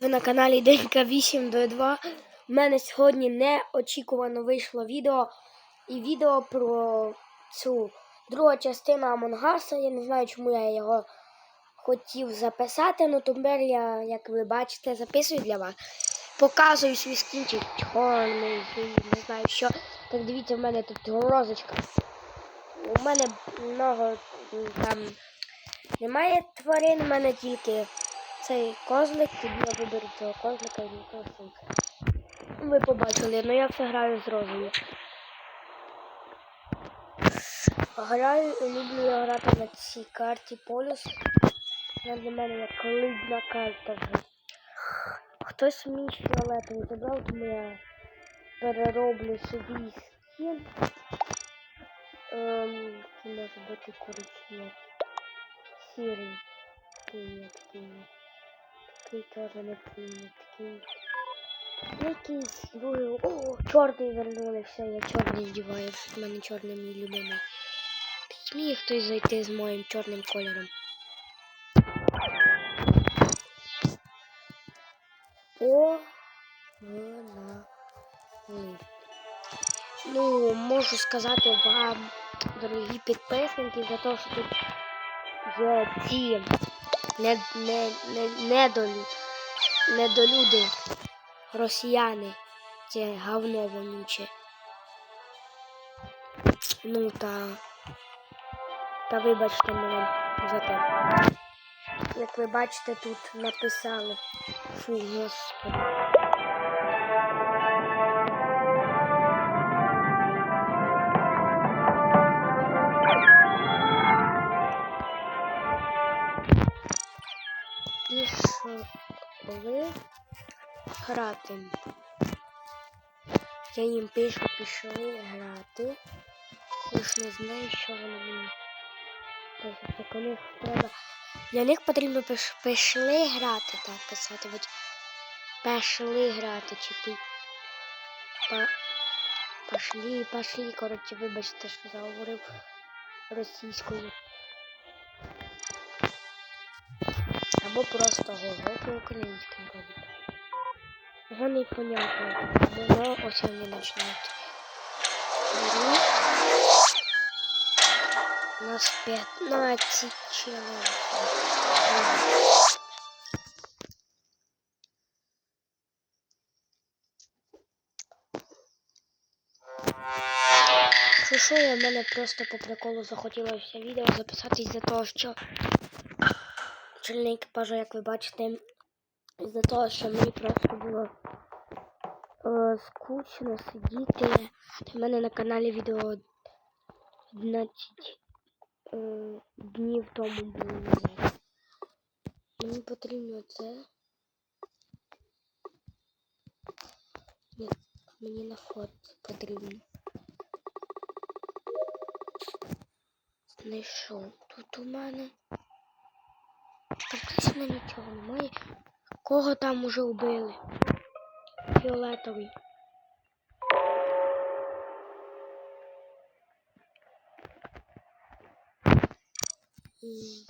Ви на каналі Денька 822. У мене сьогодні неочікувано вийшло відео. І відео про цю другу частину Амонгаса. Я не знаю, чому я його хотів записати, але тепер я, як ви бачите, записую для вас. Показую свій скінчик чорний, не знаю що. Так дивіться, в мене тут розочка. У мене много там немає тварин, у мене тільки цей козлик, тоді я виберу цього козлика і цього синка. Ви побачили, ну я все граю з розою. Граю і люблю грати на цій карті полюс. Вона для мене як лидна карта вже. Хтось мій фіолетовий забрав, тому я перероблю собі скін. Ем, може бути коричневий. Сірий. Такий, такий. Такий теж не такий. Якийсь другий. О, чорний вернули, все, я чорний вдіваю. У мене чорний мій любимий. Сміє хтось зайти з моїм чорним кольором. О, вона. Ну, можу сказати вам, дорогі підписники, за те, що тут є ці не, не, не, недолю, недолюди, росіяни, це говно вонюче. Ну та, та вибачте мене за те. Як ви бачите, тут написали. Фу, господи. Пішли грати. Я їм пишу, пішли грати. Ж не знаю, що вони мені. Для них потрібно пиш... пішли грати, так писати. От пішли грати, чи пи... Па... Пошли, пошли, коротше, вибачте, що заговорив російською. Або просто говорити українською робити. Його непонятно. Воно ось вони починають. У нас 15 чоловік. Що що я в мене просто по приколу захотілося відео записати із-за того, що чільний екіпажу, як ви бачите, із-за того, що мені просто було е, скучно сидіти. У мене на каналі відео 11 е, днів тому було. Мені потрібно це. Ні, мені на фото потрібно. Знайшов тут у мене. Практично нічого немає. Кого там уже вбили? Фіолетовий.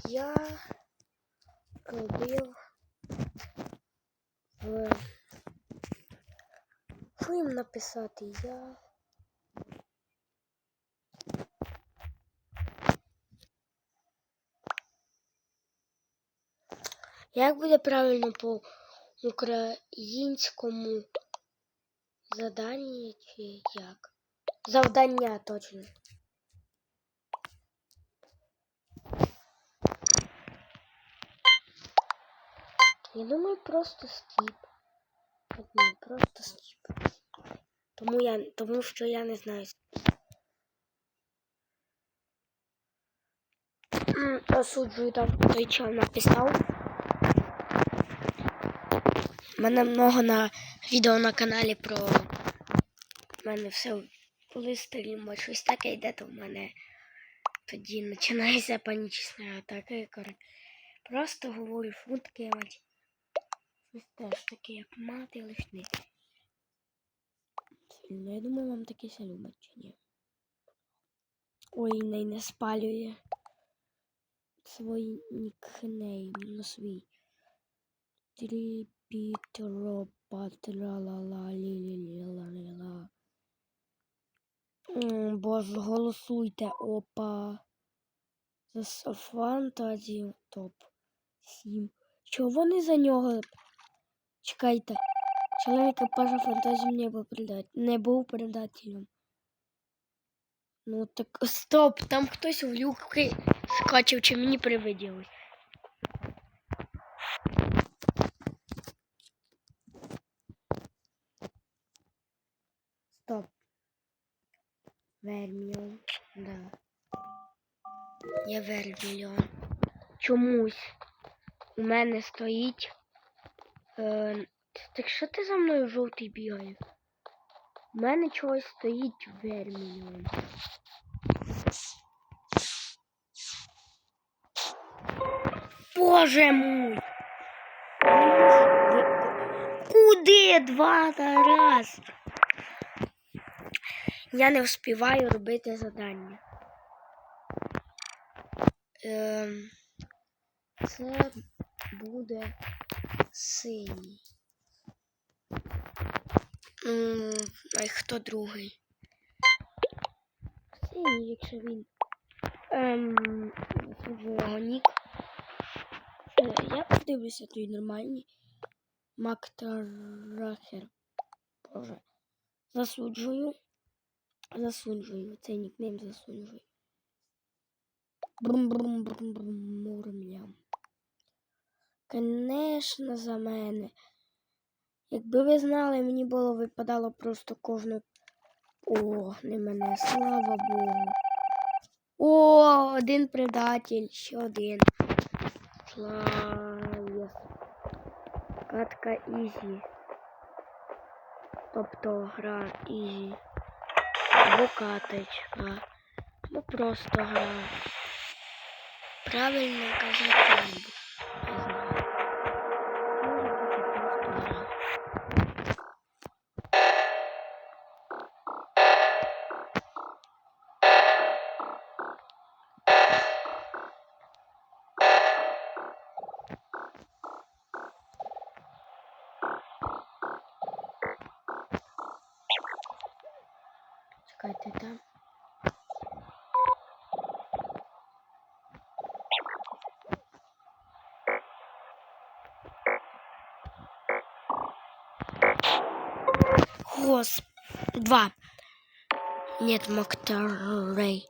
Я робив в що їм написати? Я Як буде правильно по українському задання чи як? Завдання точно. Я думаю, просто скіп. Ні, просто скіп. Тому я, тому що я не знаю. Осуджую там той чел написав. У мене много на відео на каналі про У мене все коли стрімо, щось таке йде, то в мене тоді починається панічна атака. коротше. Просто говорю футки, мать. Теж таке, як мати лишни. Сильно, я думаю, вам таке все любить чи ні. Ой, не, не спалює свій нікнейм на свій. Три Пітропа тралала лілілілаліла. М, Боже, голосуйте, опа. За фантазію топ 7. Чого вони за нього? Чекайте. Член екіпажа фантазії не був, предат... не був предателем. Ну так стоп, там хтось в люки скачив, чи мені привиділось. Стоп. Вермільон. Да. Я вермільон. Чомусь у мене стоїть. Е, так що ти за мною жовтий бігає? У мене чогось стоїть вермільон. Боже мой! Куди два раз? Я не вспіваю робити завдання. Ем, це буде синій. А хто другий? Синій, якщо він. Ем. Е, Я подивлюся той нормальний. Мактарахер. Боже. Засуджую. Засуджую. Цей нікнейм засуджую. Брум-брум-брум-брум мурмлям. Конечно, за мене. Якби ви знали, мені було випадало просто кожну. О, не мене, слава Богу. О, один предатель, ще один. Слава. Катка Ізі. Тобто гра Ізі. Або каточка. Або просто гра. Правильно казати гра. Чекайте там. Гос. Два. Нет, Макторей.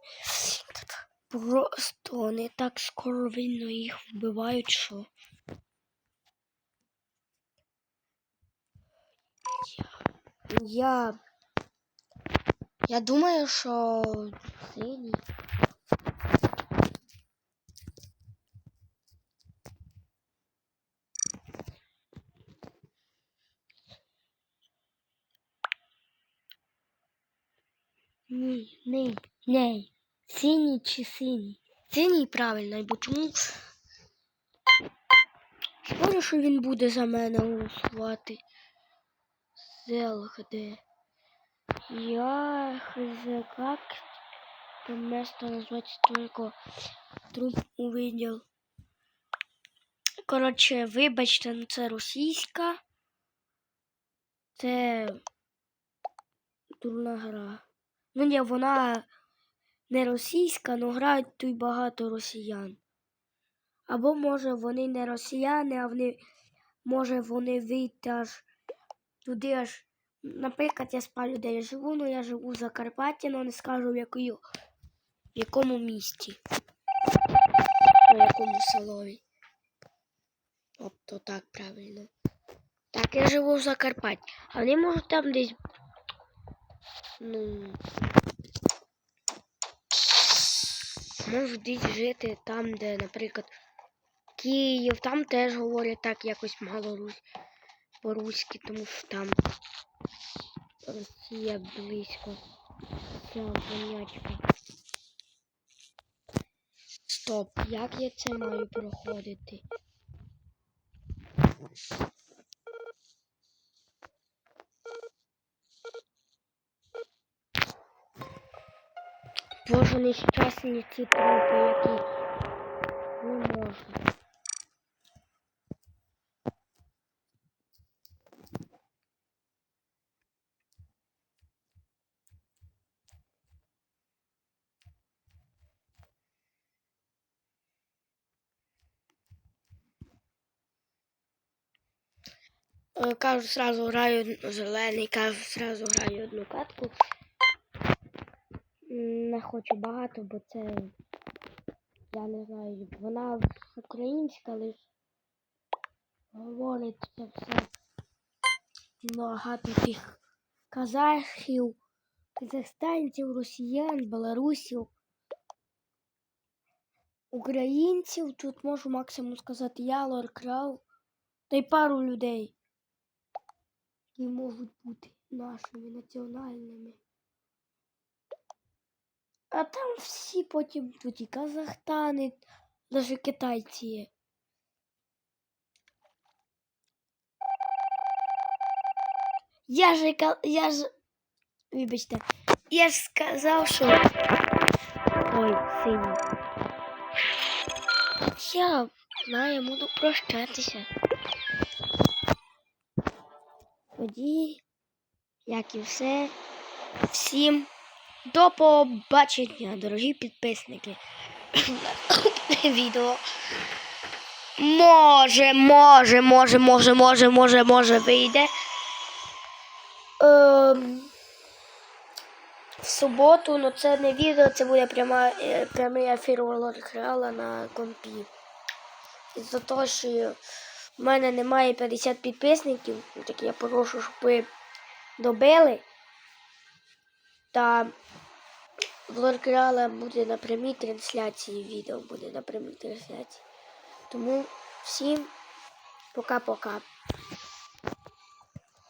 Просто не так скоро вільно їх вбивають, що. Я. Я думаю, що синій. Ні, ні, ні. Синій чи синій? Синій правильно, бо чому? Скоро, що він буде за мене голосувати. ЗЛГД. Я хз как это место назвать только труп увидел. Коротше, вибачте, ну це російська. Це дурна гра. Ну ні, вона не російська, але грають тут багато росіян. Або може вони не росіяни, а вони може вони вийти аж туди аж. Наприклад, я спалю, де я живу, ну я живу в Закарпатті, але не скажу в, якою, в якому місті. У якому селові. Тобто так правильно. Так, я живу в Закарпатті. А вони можуть там десь. Ну. Можуть жити там, де, наприклад, Київ, там теж говорять так якось мало русь, по-руськи, тому що там Росія близько. Ця вонячка. Стоп, як я це маю проходити? Боже, нещасні ці трупи, які не можна. Кажу, зразу граю зелений, кажу, сразу граю одну катку. Не хочу багато, бо це я не знаю. Вона українська, лиш говорить це все багато тих казахів, казахстанців, росіян, білорусів. Українців тут можу максимум сказати я, Лор Крав, та й пару людей, які можуть бути нашими національними. А там всі потім тут і казахстани, навіть китайці. Я ж ка- я ж. Вибачте, я ж сказав, що. Ой, синій. Я знаю, буду прощатися. Тоді, як і все, всім до побачення, дорогі підписники. Відео. Може, може, може, може, може, може, може вийде. Ем, в суботу, ну це не відео, це буде пряма, е, прямий ефір Реала на компі. Із-за того, що в мене немає 50 підписників, ну, так я прошу, щоб ви добили. Та Реала буде на прямій трансляції, відео буде на прямій трансляції. Тому всім пока-пока.